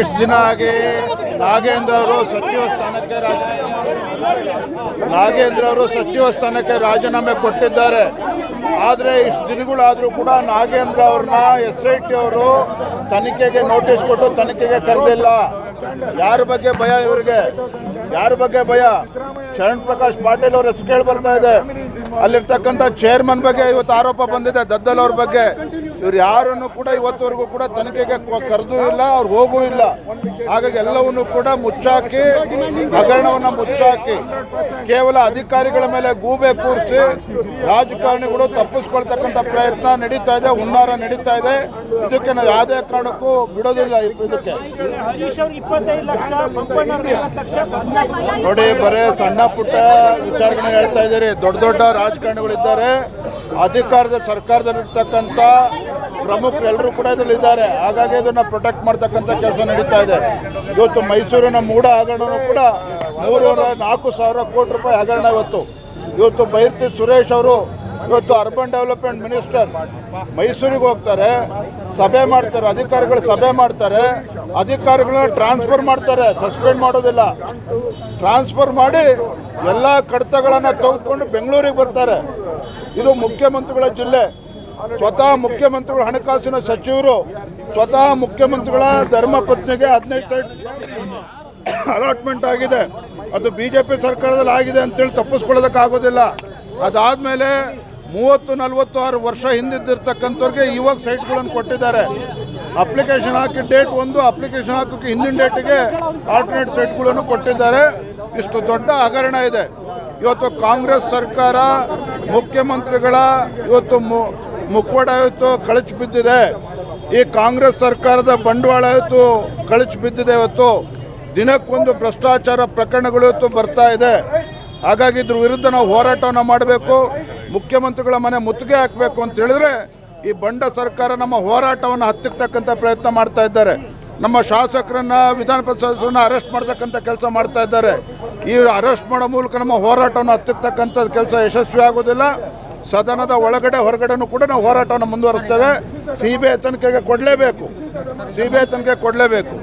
ಇಷ್ಟು ದಿನ ಆಗಿ ನಾಗೇಂದ್ರ ಅವರು ಸಚಿವ ಸ್ಥಾನಕ್ಕೆ ನಾಗೇಂದ್ರ ಅವರು ಸಚಿವ ಸ್ಥಾನಕ್ಕೆ ರಾಜೀನಾಮೆ ಕೊಟ್ಟಿದ್ದಾರೆ. ಆದರೆ ಇಷ್ಟು ದಿನಗಳಾದರೂ ಕೂಡ ನಾಗೇಂದ್ರ ಅವ್ರನ್ನ ಎಸ್ ಐ ಟಿ ಅವರು ತನಿಖೆಗೆ ನೋಟಿಸ್ ಕೊಟ್ಟು ತನಿಖೆಗೆ ಕರೆದಿಲ್ಲ. ಯಾರ ಬಗ್ಗೆ ಭಯ ಇವರಿಗೆ? ಯಾರ ಬಗ್ಗೆ ಭಯ? ಶರಣ್ ಪ್ರಕಾಶ್ ಪಾಟೀಲ್ ಅವ್ರ ಹೆಸರು ಕೇಳಿ ಬರ್ತಾ ಇದೆ. ಅಲ್ಲಿರ್ತಕ್ಕಂಥ ಚೇರ್ಮನ್ ಬಗ್ಗೆ ಇವತ್ತು ಆರೋಪ ಬಂದಿದೆ, ದದ್ದಲ್ ಅವ್ರ ಬಗ್ಗೆ. ಇವ್ರು ಯಾರನ್ನು ಕೂಡ ಇವತ್ತವರೆಗೂ ಕೂಡ ತನಿಖೆಗೆ ಕರೆದೂ ಇಲ್ಲ, ಅವ್ರು ಹೋಗೂ ಇಲ್ಲ. ಹಾಗಾಗಿ ಎಲ್ಲವನ್ನು ಕೂಡ ಮುಚ್ಚಾಕಿ, ಹಗರಣವನ್ನು ಮುಚ್ಚಾಕಿ, ಕೇವಲ ಅಧಿಕಾರಿಗಳ ಮೇಲೆ ಗೂಬೆ ಕೂರಿಸಿ ರಾಜಕಾರಣಿಗಳು ತಪ್ಪಿಸ್ಕೊಳ್ತಕ್ಕಂಥ ಪ್ರಯತ್ನ ನಡೀತಾ ಇದೆ, ಹುನ್ನಾರ ನಡೀತಾ ಇದೆ. ಇದಕ್ಕೆ ನಾವು ಯಾವುದೇ ಕಾರಣಕ್ಕೂ ಬಿಡೋದಿಲ್ಲ ಇದಕ್ಕೆ. ನೋಡಿ, ಬರೇ ಸಣ್ಣ ಪುಟ್ಟ ವಿಚಾರಗಳನ್ನ ಹೇಳ್ತಾ ಇದ್ದೀರಿ. ದೊಡ್ಡ ದೊಡ್ಡ ರಾಜಕಾರಣಿಗಳಿದ್ದಾರೆ. ಅಧಿಕಾರದ ಸರ್ಕಾರದಲ್ಲಿರ್ತಕ್ಕಂಥ ಪ್ರಮುಖರು ಎಲ್ಲರೂ ಕೂಡ ಇದರಲ್ಲಿದ್ದಾರೆ ಹಾಗಾಗಿ ಇದನ್ನು ಪ್ರೊಟೆಕ್ಟ್ ಮಾಡ್ತಕ್ಕಂಥ ಕೆಲಸ ನಡೀತಾ ಇದೆ. ಇವತ್ತು ಮೈಸೂರಿನ ಮೂಡ ಹಗರಣನೂ ಕೂಡ ಮೂರುವರೆ ನಾಲ್ಕು ಸಾವಿರ ಕೋಟಿ ರೂಪಾಯಿ ಹಗರಣ ಇವತ್ತು. ಇವತ್ತು ಬೈರ್ತಿ ಸುರೇಶ್ ಅವರು ಇವತ್ತು ಅರ್ಬನ್ ಡೆವಲಪ್ಮೆಂಟ್ ಮಿನಿಸ್ಟರ್ ಮೈಸೂರಿಗೆ ಹೋಗ್ತಾರೆ, ಸಭೆ ಮಾಡ್ತಾರೆ, ಅಧಿಕಾರಿಗಳು ಸಭೆ ಮಾಡ್ತಾರೆ, ಅಧಿಕಾರಿಗಳನ್ನ ಟ್ರಾನ್ಸ್ಫರ್ ಮಾಡ್ತಾರೆ ಸಸ್ಪೆಂಡ್ ಮಾಡೋದಿಲ್ಲ. ಟ್ರಾನ್ಸ್ಫರ್ ಮಾಡಿ ಎಲ್ಲ ಕಡತಗಳನ್ನು ತೆಗೆದುಕೊಂಡು ಬೆಂಗಳೂರಿಗೆ ಬರ್ತಾರೆ. ಇದು ಮುಖ್ಯಮಂತ್ರಿಗಳ ಜಿಲ್ಲೆ. ಸ್ವತಃ ಮುಖ್ಯಮಂತ್ರಿಗಳ ಹಣಕಾಸಿನ ಸಚಿವರು, ಸ್ವತಃ ಮುಖ್ಯಮಂತ್ರಿಗಳ ಧರ್ಮಪತ್ನಿಗೆ ಹದಿನೈದು ಅಲಾಟ್ಮೆಂಟ್ ಆಗಿದೆ. ಅದು ಬಿ ಜೆ ಪಿ ಸರ್ಕಾರದಲ್ಲಿ ಆಗಿದೆ ಅಂತೇಳಿ ತಪ್ಪಿಸ್ಕೊಳ್ಳೋದಕ್ಕಾಗೋದಿಲ್ಲ. ಅದಾದಮೇಲೆ ಮೂವತ್ತು ನಲವತ್ತು ಆರು ವರ್ಷ ಹಿಂದಿದ್ದಿರ್ತಕ್ಕಂಥವ್ರಿಗೆ ಇವಾಗ ಸೈಟ್ಗಳನ್ನು ಕೊಟ್ಟಿದ್ದಾರೆ. ಅಪ್ಲಿಕೇಶನ್ ಹಾಕಿ ಡೇಟ್ ಒಂದು ಅಪ್ಲಿಕೇಶನ್ ಹಾಕೋಕ್ಕೆ ಹಿಂದಿನ ಡೇಟಿಗೆ ಆಲ್ಟರ್ನೇಟ್ ಸೈಟ್ಗಳನ್ನು ಕೊಟ್ಟಿದ್ದಾರೆ. ಇಷ್ಟು ದೊಡ್ಡ ಹಗರಣ ಇದೆ. ಇವತ್ತು ಕಾಂಗ್ರೆಸ್ ಸರ್ಕಾರ, ಮುಖ್ಯಮಂತ್ರಿಗಳ, ಇವತ್ತು ಮುಖವಾಡ ಇವತ್ತು ಕಳಚಿ ಬಿದ್ದಿದೆ. ಈ ಕಾಂಗ್ರೆಸ್ ಸರ್ಕಾರದ ಬಂಡವಾಳ ಇವತ್ತು ಕಳಚಿ ಬಿದ್ದಿದೆ ಇವತ್ತು. ದಿನಕ್ಕೊಂದು ಭ್ರಷ್ಟಾಚಾರ ಪ್ರಕರಣಗಳು ಇವತ್ತು ಬರ್ತಾ ಇದೆ. ಹಾಗಾಗಿ ಇದ್ರ ವಿರುದ್ಧ ನಾವು ಹೋರಾಟವನ್ನು ಮಾಡಬೇಕು. ಮುಖ್ಯಮಂತ್ರಿಗಳ ಮನೆ ಮುತ್ತಿಗೆ ಹಾಕಬೇಕು ಅಂತ ಹೇಳಿದ್ರೆ ಈ ಬಂಡ ಸರ್ಕಾರ ನಮ್ಮ ಹೋರಾಟವನ್ನು ಹತ್ತಿಕ್ಕತಕ್ಕಂಥ ಪ್ರಯತ್ನ ಮಾಡ್ತಾ ಇದ್ದಾರೆ. ನಮ್ಮ ಶಾಸಕರನ್ನ ವಿಧಾನ ಸದಸ್ಯರನ್ನ ಅರೆಸ್ಟ್ ಮಾಡ್ತಕ್ಕಂಥ ಕೆಲಸ ಮಾಡ್ತಾ ಇದ್ದಾರೆ. ಈ ಅರೆಸ್ಟ್ ಮಾಡೋ ಮೂಲಕ ನಮ್ಮ ಹೋರಾಟವನ್ನು ಹತ್ತಿಕ್ಕತಕ್ಕಂಥ ಕೆಲಸ ಯಶಸ್ವಿ ಆಗೋದಿಲ್ಲ. ಸದನದ ಒಳಗಡೆ, ಹೊರಗಡೆನೂ ಕೂಡ ನಾವು ಹೋರಾಟವನ್ನು ಮುಂದುವರಿಸ್ತೇವೆ. ಸಿ ಬಿ ಐ ತನಿಖೆಗೆ ಕೊಡಲೇಬೇಕು. ಸಿ ಬಿ ಐ ತನಿಖೆ ಕೊಡಲೇಬೇಕು.